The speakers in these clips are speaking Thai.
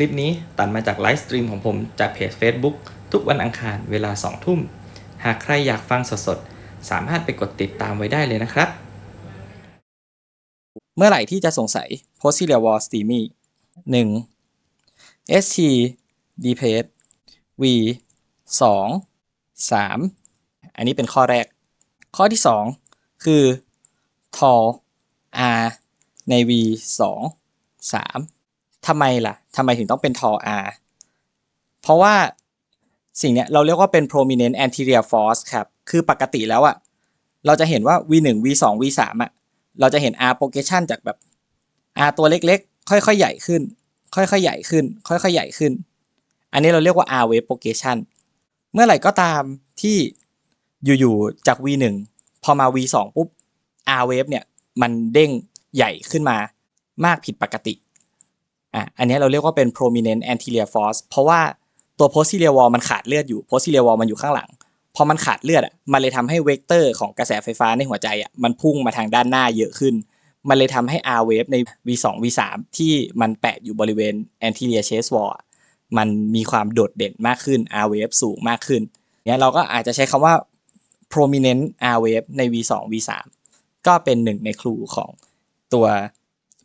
ลิปนี้ตัดมาจากไลฟ์สตรีมของผมจากเพจ Facebook ทุกวันอังคารเวลา 2 ทุ่ม หากใครอยากฟังสดๆ สามารถไปกดติดตามไว้ได้เลยนะครับ เมื่อไหร่ที่จะสงสัย Posterior Wall Steamy 1 ST d p a s V 2 3 อันนี้เป็นข้อแรก ข้อที่ 2 คือ tall R ใน V 2 3 ทำไมล่ะทำไมถึงต้องเป็น tall R เพราะว่าสิ่งเนี้ยเราเรียกว่าเป็น prominent anterior force ครับ คือปกติแล้วอะเราจะเห็นว่า V 1 V 2 V 3 อะเราจะเห็น R progression จากแบบ R ตัวเล็กๆ ค่อยๆ ใหญ่ขึ้น ค่อยๆ ใหญ่ขึ้น ค่อยๆ ใหญ่ขึ้น อันนี้เราเรียกว่า R wave progression เมื่อไหร่ก็ตามที่อยู่ๆ จาก V1 พอมา V2 ปุ๊บ R wave เนี่ยมันเด้งใหญ่ขึ้นมามากผิดปกติ อะอันนี้เราเรียกว่าเป็น prominent anterior force เพราะว่าตัว posterior wall มันขาดเลือดอยู่ posterior wall มันอยู่ข้างหลังพอมันขาดเลือดอะมันเลยทำให้เวกเตอร์ของกระแสไฟฟ้าในหัวใจอะมันพุ่งมาทางด้านหน้าเยอะขึ้น มันเลยทำให้ R wave ใน V2 V3 ที่มันแปะอยู่บริเวณ anterior chest wall มันมีความโดดเด่นมากขึ้น R wave สูงมากขึ้นเนี่ยเราก็อาจจะใช้คำว่า prominent R wave ใน V2 V3 ก็เป็นหนึ่งในครูของตัว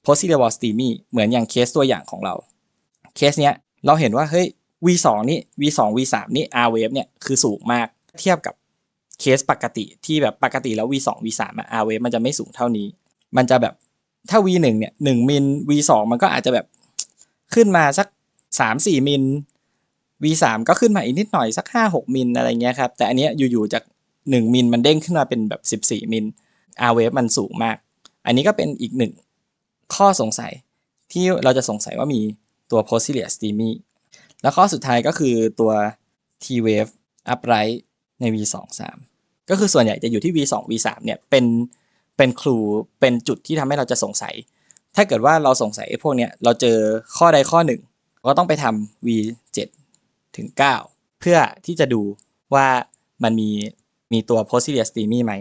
posterior wall steamy เหมือนอย่างเคสตัวอย่างของเรา เคสเนี้ยเราเห็นว่าเฮ้ย V2 นี่ V2 V3 นี่ R wave เนี่ยคือสูงมากเทียบกับเคสปกติที่แบบปกติแล้ว V2 V3 อะ R wave มันจะไม่สูงเท่านี้ มันจะแบบถ้า V1 เนี่ย1มิล V2 มันก็อาจจะแบบขึ้นมาสัก 3-4 มิล V3 ก็ขึ้นมาอีกนิดหน่อยสัก 5-6 มิลอะไรเงี้ยครับ แต่อันเนี้ยอยู่ๆจาก 1 มิลมันเด้งขึ้นมาเป็นแบบ 14 มิล R wave มันสูงมาก อันนี้ก็เป็นอีกหนึ่ง ข้อสงสัยที่เราจะสงสัยว่ามีตัว posterior steamy แล้วข้อสุดท้ายก็คือตัว T wave upright ใน V 2 3 ก็คือส่วนใหญ่จะอยู่ที่ V 2 V 3 เนี่ยเป็นเป็นครูเป็นจุดที่ทำให้เราจะสงสัย ถ้าเกิดว่าเราสงสัยไอ้พวกเนี้ยเราเจอข้อใดข้อหนึ่ง ก็ต้องไปทำ V 7 ถึง 9 เพื่อที่จะดูว่ามันมีมีตัว posterior steamy ไหม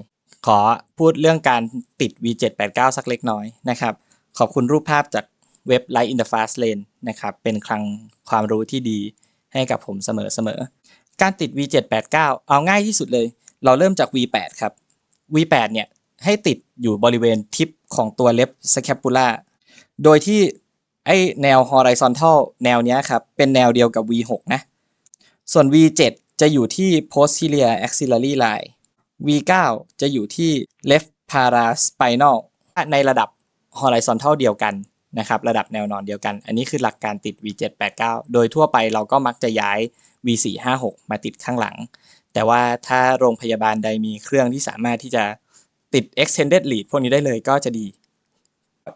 ขอพูดเรื่องการติด V 7 8 9 สักเล็กน้อยนะครับ ขอบคุณรูปภาพจากเว็บ Light in the Fast Lane นะครับ เป็นคลังความรู้ที่ดีให้กับผมเสมอๆ การติด V789 เอาง่ายที่สุดเลย เราเริ่มจาก V8 ครับ V8 เนี่ยให้ติดอยู่บริเวณทิปของตัวเล็บ scapula โดยที่ไอแนว horizontal แนวนี้ครับ เป็นแนวเดียวกับ V6 นะ ส่วน V7 จะอยู่ที่ posterior axillary line V9 จะอยู่ที่ left paraspinal ในระดับ horizontal เดียวกันนะครับระดับแนวนอนเดียวกัน อันนี้คือหลักการติด V789 โดยทั่วไปเราก็มักจะย้าย V456 มาติดข้างหลัง แต่ว่าถ้าโรงพยาบาลใดมีเครื่องที่สามารถที่จะติด extended lead พวกนี้ได้เลยก็จะดี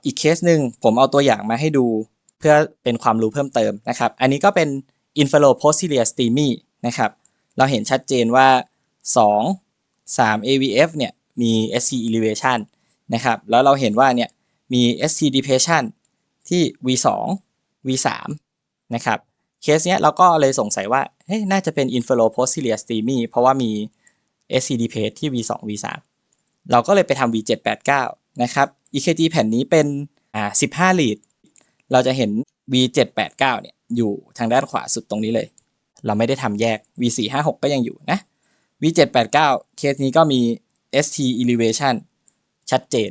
อีกเคสหนึ่งผมเอาตัวอย่างมาให้ดู เพื่อเป็นความรู้เพิ่มเติมนะครับ อันนี้ก็เป็น inferior posterior steamy นะครับ เราเห็นชัดเจนว่า 2 3 AVF เนี่ยมี SC elevation นะครับ แล้วเราเห็นว่าเนี่ย มี SC depression ที่ V2 V3 นะครับเคสเนี้ยเราก็เลยสงสัยว่าเฮ้ยน่าจะเป็น inferior posterior s t e m y เพราะว่ามี SC depress ที่ V2 V3 เราก็เลยไปทำ V789 นะครับ EKG แผ่นนี้เป็นอ่า15 lead เราจะเห็น V789 เนี่ยอยู่ทางด้านขวาสุดตรงนี้เลย เราไม่ได้ทำแยก V456 ก็ยังอยู่นะ V789 เคสนี้ก็มี ST elevation ชัดเจน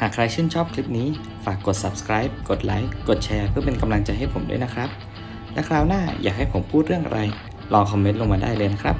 หากใครชื่นชอบคลิปนี้ ฝากกด subscribe กดไลค์ กดแชร์เพื่อเป็นกำลังใจให้ผมด้วยนะครับ และคราวหน้าอยากให้ผมพูดเรื่องอะไร ลองคอมเมนต์ลงมาได้เลยนะครับ